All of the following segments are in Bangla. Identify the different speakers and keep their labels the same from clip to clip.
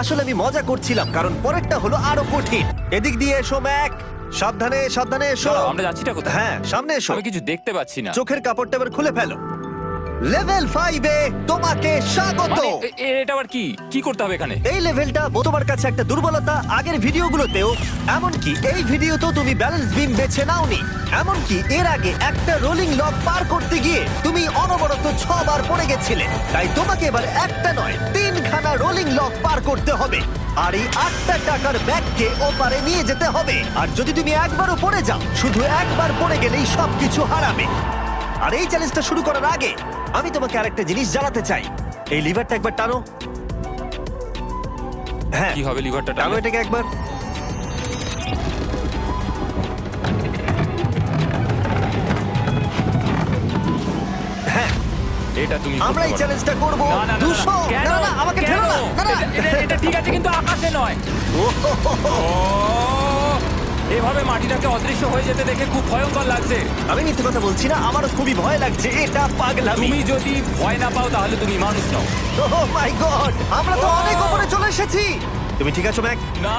Speaker 1: আসলে আমি মজা করছিলাম কারণ পরেরটা হলো আরও কঠিন। এদিক দিয়ে এসো ম্যাক। সাবধানে সাবধানে এসো।
Speaker 2: আমরা যাচ্ছিটা কোথায়?
Speaker 1: হ্যাঁ সামনে এসো।
Speaker 2: আমি কিছু দেখতে পাচ্ছি না।
Speaker 1: চোখের কাপড়টা এবার খুলে ফেলো। লেভেল ফাইভে তোমাকে স্বাগত।
Speaker 2: মানে, এ- এ- এটা আবার কি? কি করতে হবে এখানে?
Speaker 1: এই লেভেলটা তোমার কাছে একটা দুর্বলতা আগের ভিডিওগুলোতেও এমনকি এই ভিডিওতেও তুমি ব্যালেন্স বিম বেছে নাওনি। এমনকি এর আগে একটা রোলিং লক পার করতে গিয়ে তুমি অনবরত ছবার পড়ে গেছিলে। তাই তোমাকে এবার একটা নয় তিনখানা রোলিং লক পার করতে হবে। আর এই আটটা টাকার ব্যাগকে ওপারে নিয়ে যেতে হবে। আর যদি তুমি একবারও পড়ে যাও শুধু একবার পড়ে গেলেই সবকিছু হারাবে। আর এই চ্যালেঞ্জটা শুরু করার আগে আমি তোমাকে আরেকটা জিনিস জানাতে চাই। এই লিভারটা একবার টানো। হ্যাঁ।
Speaker 2: কি হবে লিভারটা
Speaker 1: টানো এটাকে একবার। হ্যাঁ।
Speaker 2: এটা তুমি
Speaker 1: আমরা এই। চ্যালেঞ্জটা করব
Speaker 2: না, না, না,
Speaker 1: আমাকে ঠেলো না
Speaker 2: এটা- ঠিক আছে কিন্তু আকাশে নয়। এভাবে মাটিটাকে অদৃশ্য হয়ে যেতে দেখে খুব ভয়ঙ্কর লাগছে।
Speaker 1: আমি মিথ্যে কথা বলছি না আমারও খুবই ভয় লাগছে এটা পাগলামি।
Speaker 2: তুমি যদি ভয় না পাও তাহলে তুমি মানুষ নও।
Speaker 1: ও মাই গড আমরা তো
Speaker 2: Oh!
Speaker 1: অনেক উপরে চলে এসেছি। তুমি ঠিক আছো ম্যাক?
Speaker 2: না।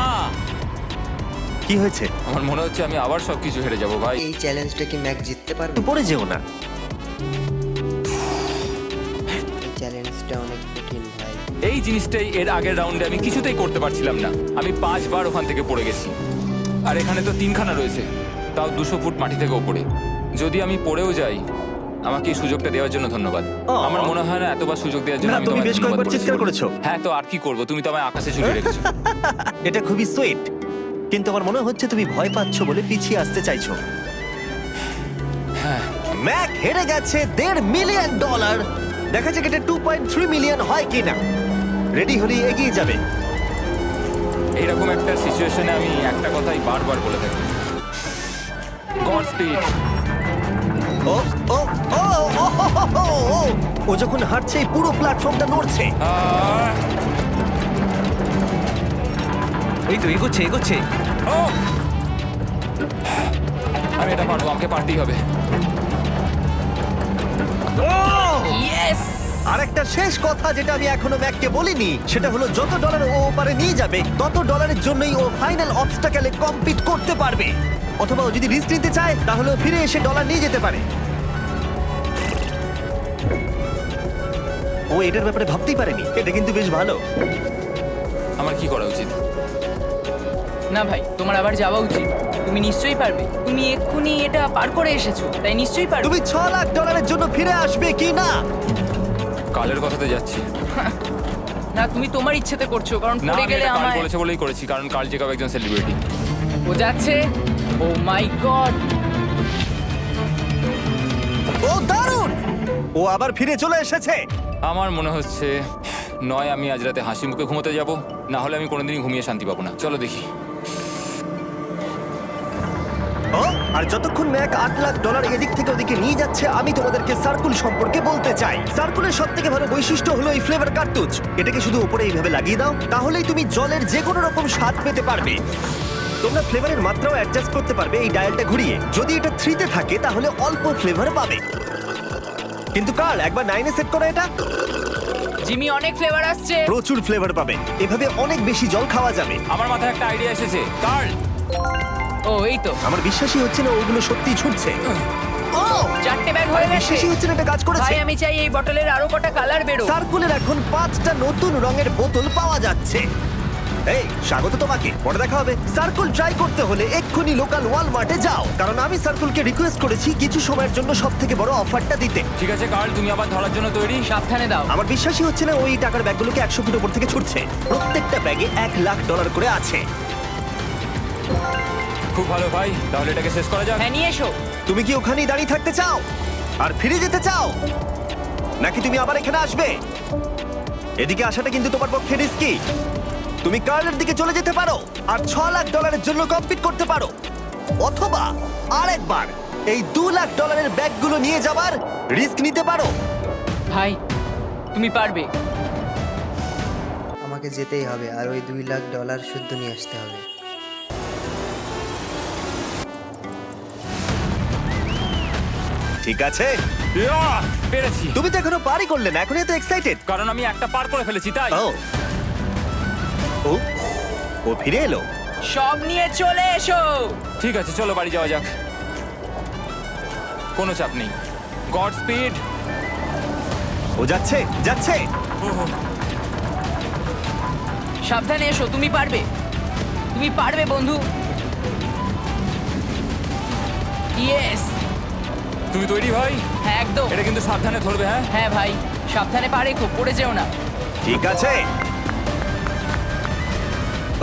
Speaker 1: কি হয়েছে?
Speaker 2: আমার মনে হচ্ছে আমি আবার সবকিছু হেরে যাব ভাই।
Speaker 3: এই চ্যালেঞ্জটা কি ম্যাক জিততে পারবে?
Speaker 1: একটু পড়ে যেও না।
Speaker 3: এই চ্যালেঞ্জটা অনেক কঠিন ভাই।
Speaker 2: এই জিনিসটাই এর আগের রাউন্ডে আমি কিছুতেই করতে পারছিলাম না। আমি পাঁচবার ওখান থেকে পড়ে গেছি। আর এখানে তো তিনখানা রয়েছে। তাও দুশো ফুট মাটি থেকে ওপরে। যদি আমি পড়েও যাই আমাকে এই সুযোগটা দেওয়ার জন্য ধন্যবাদ। আমার মনে হয় না এতবার সুযোগ দেওয়ার জন্য
Speaker 1: না,
Speaker 2: আমি
Speaker 1: তুমি
Speaker 2: তোমায়
Speaker 1: বেশ
Speaker 2: ধন্যবাদ
Speaker 1: কয়েকবার
Speaker 2: বলেছি
Speaker 1: চিৎকার
Speaker 2: বলে।
Speaker 1: করেছ।
Speaker 2: হ্যাঁ তো আর কি করব? তুমি তো আমায় আকাশে ঝুলিয়ে রেখেছো।
Speaker 1: এটা খুবই সুইট কিন্তু আমার মনে হচ্ছে তুমি ভয় পাচ্ছ বলে পিছিয়ে আসতে চাইছো।
Speaker 2: হ্যাঁ।
Speaker 1: ম্যাক হেরে গেছে দেড় মিলিয়ন ডলার। দেখা যাক এটা টু পয়েন্ট থ্রি মিলিয়ন হয় কিনা। রেডি হলে এগিয়ে যাবে।
Speaker 2: এইরকম একটা সিচুয়েশনে আমি একটা কথাই বারবার বলে থাকি। গড স্পিড
Speaker 1: ও ও ও ও, ও, ও, ও, ও। ও যখন হাঁটছে এই পুরো প্ল্যাটফর্মটা নড়ছে।
Speaker 4: এই তো এগোচ্ছে এগোচ্ছে।
Speaker 2: আমি এটা পারব আমাকে পারতেই হবে।
Speaker 1: আর একটা শেষ কথা যেটা আমি এখনও ম্যাককে বলিনি সেটা হলো যত ডলার ও ওপারে নিয়ে যাবে তত ডলারের জন্যই ও ফাইনাল অবস্টাকেলে কম্পিট করতে পারবে। অথবা ও যদি রিস্ক নিতে চায় তাহলে ফিরে এসে ডলার নিয়ে যেতে পারে। ও এটার ব্যাপারে ভাবতেই পারেনি। এটা কিন্তু বেশ ভালো।
Speaker 2: আমার কি করা উচিত?
Speaker 5: না ভাই তোমার আবার যাওয়া উচিত। তুমি নিশ্চয়ই পারবে। তুমি এক্ষুনি এটা পার করে এসেছ তাই নিশ্চয়ই পারবে।
Speaker 1: তুমি ছ লাখ ডলারের জন্য ফিরে আসবে কি না?
Speaker 2: কালের কথাতে যাচ্ছি।
Speaker 5: না তুমি তোমার ইচ্ছেতে করছ কারণ
Speaker 2: না
Speaker 5: পড়ে
Speaker 2: আমি
Speaker 5: গেলে
Speaker 2: এটা কাল
Speaker 5: আমায়
Speaker 2: বলেছে বলেই করেছি কারণ কাল জেকাব একজন সেলিব্রিটি
Speaker 5: ও যাচ্ছে। ও মাই গড।
Speaker 1: ও দারুণ! ও আবার ফিরে চলে এসেছে।
Speaker 2: আমার মনে হচ্ছে নয় আমি আজ রাতে হাসি মুখে ঘুমোতে যাব না হলে আমি কোনোদিনই ঘুমিয়ে শান্তি পাবো না। চলো দেখি।
Speaker 1: আর যতক্ষণ ম্যাক আট লাখ ডলার এদিক থেকে ওদিকে নিয়ে যাচ্ছে আমি তোমাদেরকে সার্কুল সম্পর্কে বলতে চাই। সার্কুলের সব থেকে ভালো বৈশিষ্ট্য হলো এই ফ্লেভার কার্তুজ এটাকে শুধু উপরে এইভাবে লাগিয়ে দাও তাহলেই তুমি জলের যে কোনো রকম স্বাদ পেতে পারবে। তোমরা ফ্লেভারের মাত্রাও অ্যাডজাস্ট করতে পারবে এই ডায়ালটা ঘুরিয়ে। যদি এটা থ্রিতে থাকে তাহলে অল্প ফ্লেভার পাবে। কিন্তু কাল একবার নাইনে সেট করো এটা।
Speaker 5: জিমি অনেক ফ্লেভার আসছে।
Speaker 1: প্রচুর ফ্লেভার পাবে। এভাবে অনেক বেশি জল খাওয়া যাবে।
Speaker 2: আমার মাথায় একটা আইডিয়া এসেছে। কার্ল!
Speaker 5: ও এই তো।
Speaker 1: আমার বিশ্বাসই হচ্ছে না ওগুলো সত্যি ছুটছে। ও
Speaker 5: চারটে ব্যাগ হয়ে গেছে।
Speaker 1: বিশ্বাসই হচ্ছে না এটা কাজ করেছে।
Speaker 5: ভাই আমি চাই এই বটলের আরও কটা কালার বেরো
Speaker 1: সার্কুলের এখন পাঁচটা নতুন রঙের বোতল পাওয়া যাচ্ছে। এই স্বাগত তোমাকে। পরে দেখা হবে। সার্কুল ট্রাই করতে হলে এক্ষুনি লোকাল ওয়ালমার্টে যাও। কারণ আমি সার্কুলকে রিকোয়েস্ট করেছি কিছু সময়ের জন্য সব থেকে বড় অফারটা দিতে।
Speaker 2: ঠিক আছে কার্ল তুমি আবার ধরার জন্য তৈরি।
Speaker 5: সাবধানে দাও।
Speaker 1: আমার বিশ্বাসই হচ্ছে না ওই টাকার ব্যাগগুলোকে একশো ফুট উপর থেকে ছুটছে। প্রত্যেকটা ব্যাগে এক লাখ ডলার করে আছে।
Speaker 2: খুব ভালো ভাই তাহলে এটাকে শেষ করা যাক।
Speaker 5: হ্যাঁ নিয়ে এসো।
Speaker 1: তুমি কি ওখানেই দাঁড়িয়ে থাকতে চাও? আর ফিরে যেতে চাও? নাকি তুমি আবার এখানে আসবে? এদিকে আসাটা কিন্তু তোমার পক্ষে রিস্কি তুমি কার্লের দিকে চলে যেতে পারো আর ছ লাখ ডলারের জন্য কম্পিট করতে পারো। অথবা আরেকবার এই দু লাখ ডলারের ব্যাগগুলো নিয়ে যাবার রিস্ক নিতে পারো।
Speaker 5: ভাই তুমি পারবে।
Speaker 3: আমাকে যেতেই হবে আর ওই দুই লাখ ডলার শুদ্ধ নিয়ে আসতে হবে।
Speaker 1: ঠিক আছে?
Speaker 2: ইয়া, পেরেছি।
Speaker 1: তুমি তো এখনও পারি করলে না এখন এত এক্সাইটেড
Speaker 2: কারণ আমি একটা পার করে ফেলেছি তাই?
Speaker 1: ও। ও ফিরে এলো।
Speaker 5: সব নিয়ে চলে এসো।
Speaker 2: ঠিক আছে চলো বাড়ি যাওয়া যাক। কোনো চাপ নেই। God speed.
Speaker 1: ও যাচ্ছে যাচ্ছে।
Speaker 5: সাবধানে এসো তুমি পারবে। তুমি পারবে বন্ধু। ইয়েস
Speaker 2: তুমি তৈরি ভাই?
Speaker 5: হ্যাঁ একদম।
Speaker 2: এটা কিন্তু সাবধানে ধরবে হ্যাঁ?
Speaker 5: হ্যাঁ ভাই সাবধানে পারে খুব পড়ে যেও না।
Speaker 1: ঠিক আছে।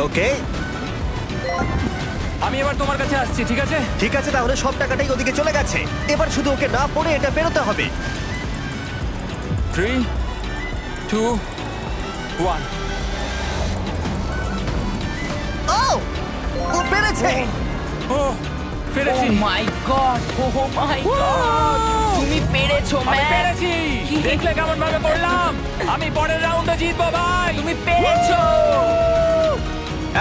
Speaker 1: ওকে।
Speaker 2: আমি এবার তোমার কাছে আসছি ঠিক আছে?
Speaker 1: ঠিক আছে তাহলে সব টাকাটাই ওদিকে চলে গেছে। এবার শুধু ওকে না পড়ে এটা বেরোতে হবে।
Speaker 2: থ্রি টু ওয়ান
Speaker 1: ও! ও পেরেছে!
Speaker 2: ও পেরেছি।
Speaker 5: ও my god O my god তুমি পেরেছ
Speaker 2: আমি
Speaker 5: ম্যান
Speaker 2: পেরেছি। দেখলে কেমন ভাবে পড়লাম? আমি পরের রাউন্ডে জিতবো ভাই।
Speaker 5: তুমি পেরেছ।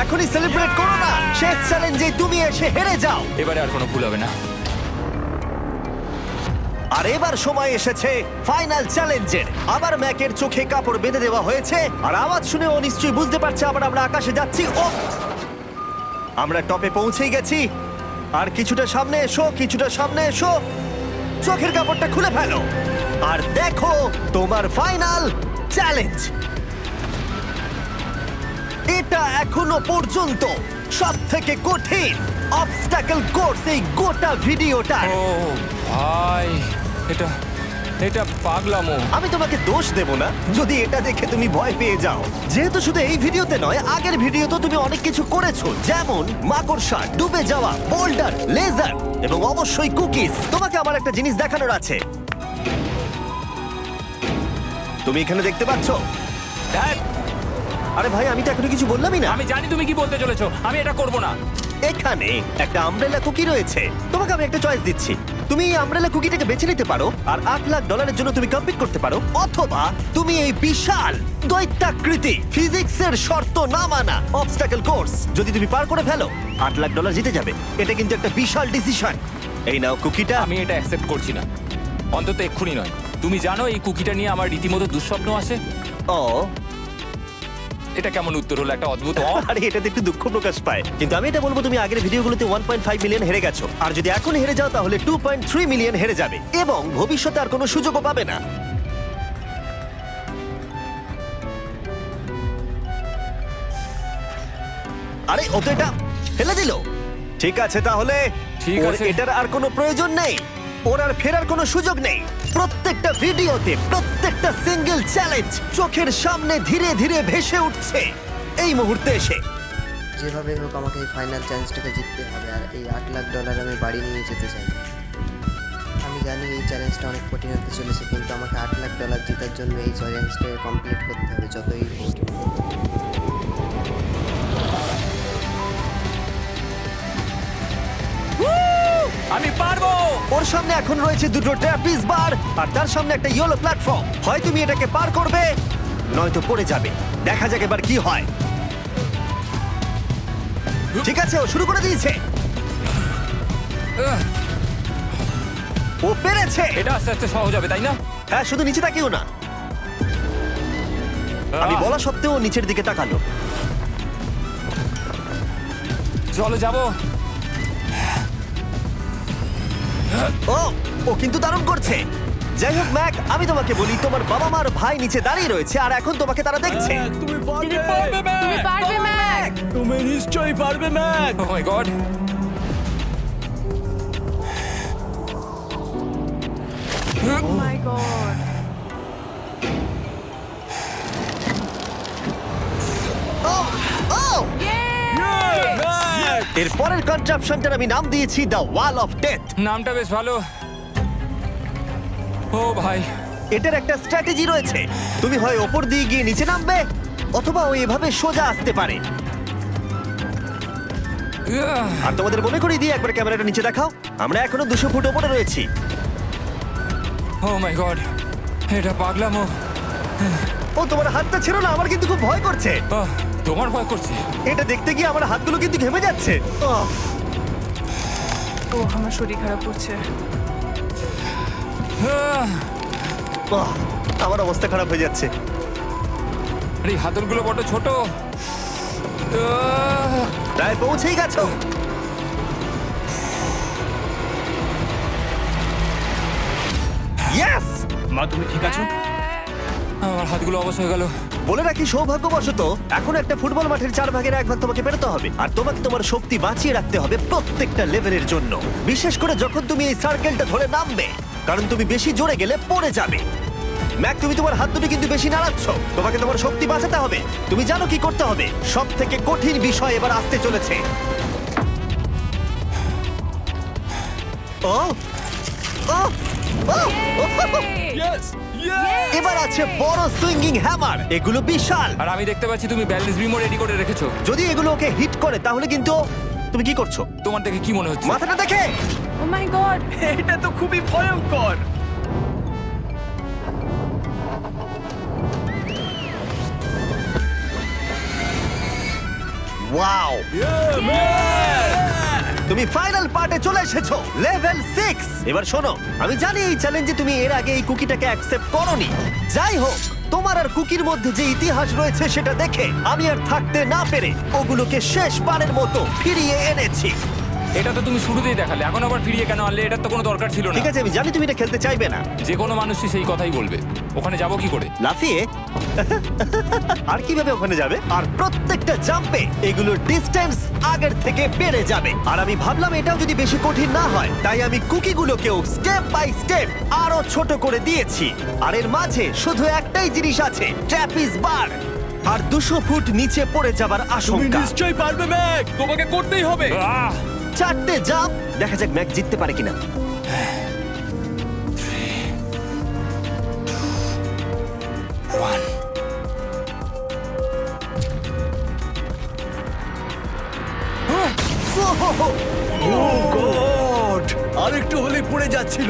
Speaker 1: এখনই সেলিব্রেট করো না। শেষ চ্যালেঞ্জে তুমি এসে হেরে যাও।
Speaker 2: এবারে আর কোনো ভুল হবে না।
Speaker 1: আর এবার সময় এসেছে ফাইনাল চ্যালেঞ্জের আবার ম্যাকের চোখে কাপড় বেঁধে দেওয়া হয়েছে। আর আওয়াজ শুনে ও নিশ্চয়ই বুঝতে পারছে। আবার আমরা আকাশে যাচ্ছি। ও আমরা টপে পৌঁছেই গেছি। আর কিছুটা সামনে এসো, কিছুটা সামনে এসো। চোখের কাপড়টা খুলে ফেলো। আর দেখো তোমার ফাইনাল চ্যালেঞ্জ এটা এখনও পর্যন্ত সব থেকে কঠিন অবস্টাকল কোর্স এই গোটা ভিডিওটা
Speaker 2: ও ভাই, এটা এটা পাগলামো।
Speaker 1: আমি তোমাকে দোষ দেব না। যদি এটা দেখে তুমি ভয় পেয়ে যাও। যেহেতু শুধু এই ভিডিওতে নয় আগের ভিডিওতে তুমি অনেক কিছু করেছ। যেমন মাকড়সা ডুবে যাওয়া বোল্ডার লেজার এবং অবশ্যই কুকিজ। তোমাকে আমার একটা জিনিস দেখানোর আছে। তুমি এখানে দেখতে পাচ্ছ?
Speaker 2: ধ্যাৎ,
Speaker 1: আরে ভাই আমি তো এখনও কিছু বললামই না।
Speaker 2: আমি জানি তুমি কি বলতে চলেছো। আমি এটা করব না।
Speaker 1: এখানে একটা আমব্রেলা কুকি রয়েছে। তোমাকে আমি একটা চয়েস দিচ্ছি। তুমি এই আমব্রেলা কুকিটাকে বেছে নিতে পারো আর আট লাখ ডলারের জন্য তুমি কমপ্লিট করতে পারো অথবা তুমি এই বিশাল দৈত্যাকৃতি ফিজিক্সের শর্ত না মানা অবস্টাকল কোর্স যদি তুমি পার করে ফেলো আট লাখ ডলার জিতে যাবে। এটা কিন্তু একটা বিশাল ডিসিশন এই নাও কুকিটা
Speaker 2: আমি এটা অ্যাকসেপ্ট করছি না। অন্তত এক্ষুনি নয়। তুমি জানো এই কুকিটা নিয়ে আমার রীতিমতো দুঃস্বপ্ন আসে
Speaker 1: ও
Speaker 2: এটা কেমন উত্তর হলো? একটা অদ্ভুত অ।
Speaker 1: আরে এটাতে একটু দুঃখ প্রকাশ পায়। কিন্তু আমি এটা বলব তুমি আগের ভিডিওগুলোতে 1.5 মিলিয়ন হেরে গেছো। আর যদি এখন হেরে যাও তাহলে 2.3 মিলিয়ন হেরে যাবে। এবং ভবিষ্যতে আর কোনো সুযোগও পাবে না। আরে ও তো এটা ফেলে দিল। ঠিক আছে তাহলে।
Speaker 2: ঠিক
Speaker 1: ওর
Speaker 2: আছে।
Speaker 1: এটার আর কোনো প্রয়োজন নেই। ওর আর ফেরার কোনো সুযোগ নেই। প্রত্যেকটা ভিডিওতে প্রত্যেকটা সিঙ্গেল চ্যালেঞ্জ চোখের সামনে ধীরে ধীরে ভেসে উঠছে। এই মুহূর্তে এসে।
Speaker 3: যেভাবে হোক আমাকে এই ফাইনাল চ্যালেঞ্জটাকে জিততে হবে আর এই আট লাখ ডলার আমি বাড়ি নিয়ে যেতে চাই। আমি জানি এই চ্যালেঞ্জটা অনেক কঠিন হতে চলেছে কিন্তু আমাকে আট লাখ ডলার জেতার জন্য এই চ্যালেঞ্জটাকে কমপ্লিট করতে হবে যতই হোক।
Speaker 2: আমি
Speaker 1: ওর সামনে এখন রয়েছে দুটো ট্র্যাপিস বার আর তার সামনে একটা ইয়েলো প্ল্যাটফর্ম। হয় তুমি এটাকে পার করবে নয়তো পড়ে যাবে। দেখা যাক এবার কি হয়। ঠিক আছে ও শুরু করে দিয়েছে। ও পেরেছে।
Speaker 2: এটা আস্তে আস্তে সহজ হবে তাই না?
Speaker 1: হ্যাঁ শুধু নিচে তাকিও না। আমি বলা সত্ত্বেও নিচের দিকে তাকালো।
Speaker 2: চলো যাব।
Speaker 1: ও ও কিন্তু দারুণ করছে। যাই হোক ম্যাক আমি তোমাকে বলি তোমার বাবা মার ভাই নিচে দাঁড়িয়ে রয়েছে আর এখন তোমাকে তারা দেখছে।
Speaker 2: তুমি পারবে।
Speaker 5: তুমি পারবে ম্যাক।
Speaker 2: তুমি নিশ্চয়ই পারবে Mac. Oh my god
Speaker 5: my god
Speaker 1: এর পরের কনট্রাপশনটার আমি নাম দিয়েছি দ্য ওয়াল অফ ডেথ।
Speaker 2: নামটা বেশ ভালো। ও ভাই।
Speaker 1: এটার একটা স্ট্র্যাটেজি রয়েছে। তুমি হয় ওপর দিয়ে গিয়ে নিচে নামবে অথবা ও এভাবে সোজা আসতে পারে। আর তোমাদের মনে করিয়ে দিয়ে একবার ক্যামেরাটা নিচে দেখাও। আমরা এখনও দুশো ফুট ওপরে রয়েছি।
Speaker 2: ও মাই গড এটা পাগলামো।
Speaker 1: ও তোমার হাতটা ছিল না আমার কিন্তু খুব ভয় করছে।
Speaker 2: তোমার ভয় করছে।
Speaker 1: এটা দেখতে গিয়ে আমার হাতগুলো কিন্তু ঘেমে যাচ্ছে। আহ,
Speaker 4: ও আমার শরীর খারাপ করছে।
Speaker 2: আহ,
Speaker 1: আহ, আমার অবস্থা খারাপ হয়ে যাচ্ছে।
Speaker 2: আর এই হাতলগুলো বড় ছোট।
Speaker 1: প্রায় পৌঁছেই গেছো। ইয়েস
Speaker 6: মা তুমি ঠিক আছো?
Speaker 2: আমার হাতগুলো অবশ হয়ে গেল।
Speaker 1: বলে রাখি, সৌভাগ্যবশত এখন একটা ফুটবল মাঠের চার ভাগের এক ভাগ তোমাকে পেরোতে হবে। আর তোমাকে তোমার শক্তি বাঁচিয়ে রাখতে হবে প্রত্যেকটা লেভেলের জন্য। বিশেষ করে যখন তুমি এই সার্কেলটা ধরে নামবে, কারণ তুমি বেশি জোরে গেলে পড়ে যাবে। ম্যাক তুমি তোমার হাত দুটো কিন্তু বেশি নাড়াচ্ছ। তোমাকে তোমার শক্তি বাঁচাতে হবে। তুমি জানো কি করতে হবে। সব থেকে কঠিন বিষয় এবার আসতে চলেছে। ও! ও! এবার আছে বড় সুইঙ্গিং হ্যামার এগুলো বিশাল।
Speaker 2: আর আমি দেখতে পাচ্ছি তুমি ব্যালেন্স বিমো রেডি করে রেখেছো।
Speaker 1: যদি এগুলো ওকে হিট করে তাহলে কিন্তু তুমি কি করছ?
Speaker 2: তোমার দেখে কি মনে হচ্ছে?
Speaker 1: মাথাটা দেখে।
Speaker 4: ও মাই গড
Speaker 6: এটা তো খুবই ভয়ঙ্কর।
Speaker 1: ওয়াও তুমি ফাইনাল পার্টে চলে এসেছ, লেভেল সিক্স। এবার শোনো, আমি জানি এই চ্যালেঞ্জে তুমি এর আগে এই কুকিটাকে অ্যাকসেপ্ট করনি। যাই হোক, তোমার আর কুকির মধ্যে যে ইতিহাস রয়েছে সেটা দেখে আমি আর থাকতে না পেরে ওগুলোকে শেষবারের মতো ফিরিয়ে এনেছি।
Speaker 2: এটা তো তুমি শুরুতেই দেখালে এখন আবার ফিরিয়ে কেন আনলে এটার তো কোনো দরকার ছিল না।
Speaker 1: ঠিক আছে আমি জানি তুমি এটা খেলতে চাইবে না।
Speaker 2: যে কোনো মানুষই সেই কথাই বলবে। ওখানে যাব কি করে?
Speaker 1: লাফিয়ে? আর কীভাবে ওখানে যাবে? আর প্রত্যেকটা জাম্পে এগুলোর ডিস্টেন্স আগের থেকে বেড়ে যাবে। আর আমি ভাবলাম এটাও যদি বেশি কঠিন না হয় তাই আমি কুকিগুলোকেও স্টেপ বাই স্টেপ আরও ছোট করে দিয়েছি। আর এর মাঝে শুধু একটাই জিনিস আছে ট্র্যাপিস বার আর দুশো ফুট নিচে পড়ে যাবার আশঙ্কা।
Speaker 6: নিশ্চয়ই পারবে ম্যাক! তোমাকে করতেই হবে।
Speaker 2: আহ!
Speaker 1: চারটে জাম্প দেখা যাক ম্যাচ জিততে পারে কিনা।
Speaker 6: গড আরেকটু হলে পড়ে যাচ্ছিল।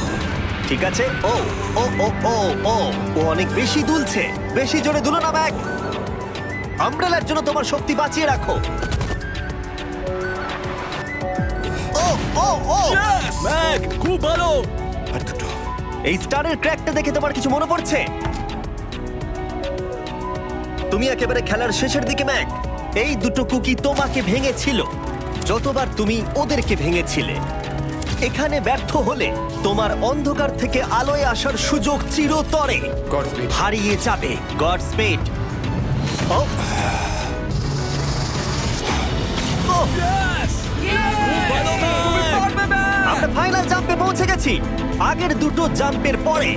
Speaker 1: ঠিক আছে? ও ও ও ও ও ও অনেক বেশি দুলছে। বেশি জোরে দুলো না ব্যাগ। আমব্রেলার জন্য তোমার শক্তি বাঁচিয়ে রাখো। ও ও ও।
Speaker 6: ম্যাক খুব ভালো।
Speaker 1: এই স্টারের ক্র্যাকটা দেখে তোমার কিছু মনে পড়ছে? তুমি একেবারে খেলার শেষের দিকে ম্যাক এই দুটো কুকি তোমাকে ভেঙেছিল। যতবার তুমি ওদেরকে ভেঙেছিলে। এখানে ব্যর্থ হলে তোমার অন্ধকার থেকে আলোয় আসার সুযোগ চিরতরে. হারিয়ে যাবে। গড স্পেড আমরা ফাইনাল জাম্পে পৌঁছে গেছি। আগের দুটো জাম্পের পরে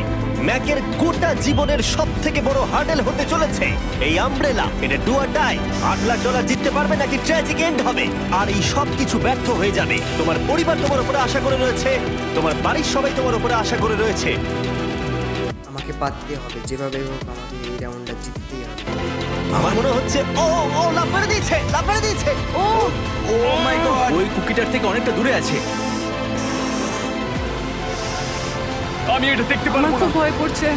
Speaker 1: ম্যাকের গোটা জীবনের সব থেকে বড় হার্ডেল হতে চলেছে। এই আমব্রেলা এটা ডু আর ডাই আট লাখ ডলার জিততে পারবে নাকি ট্র্যাজিক এন্ড হবে? আর এই সব কিছু ব্যর্থ হয়ে যাবে। তোমার পরিবার তোমার উপরে আশা করে রয়েছে। তোমার বাড়ির সবাই তোমার উপরে আশা করে রয়েছে।
Speaker 3: আমাকে পাততে হবে। যেভাবে হোক আমাকে এই রাউন্ডটা জিততেই হবে।
Speaker 1: আমার মনে হচ্ছে ও ও লাভ মেরে দিয়েছে লাভ মেরে দিয়েছে।
Speaker 4: ও
Speaker 6: ও মাই গড ওই কুকিটার থেকে অনেকটা দূরে আছে। আমি এটা দেখতে পারব
Speaker 4: খুব
Speaker 6: না।
Speaker 4: ভয় করছে।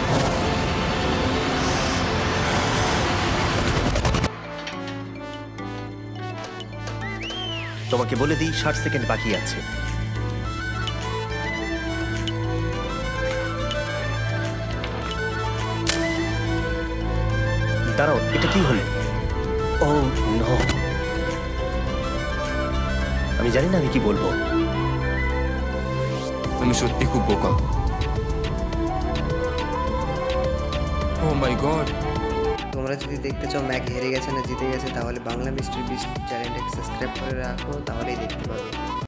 Speaker 1: তোমাকে বলে দিই ষাট সেকেন্ড বাকি আছে। দাঁড়াও এটা কি হলো? Oh no. আমি জানি না আমি কি বলব।
Speaker 2: আমি সত্যি খুব বোকা। ও মাই গড
Speaker 3: তোমরা যদি দেখতে চাও ম্যাক হেরে গেছে না জিতে গেছে, তাহলে বাংলা মিস্ট্রি বিস্ট চ্যানেলটাকে সাবস্ক্রাইব করে রাখো, তাহলেই দেখতে পাবে।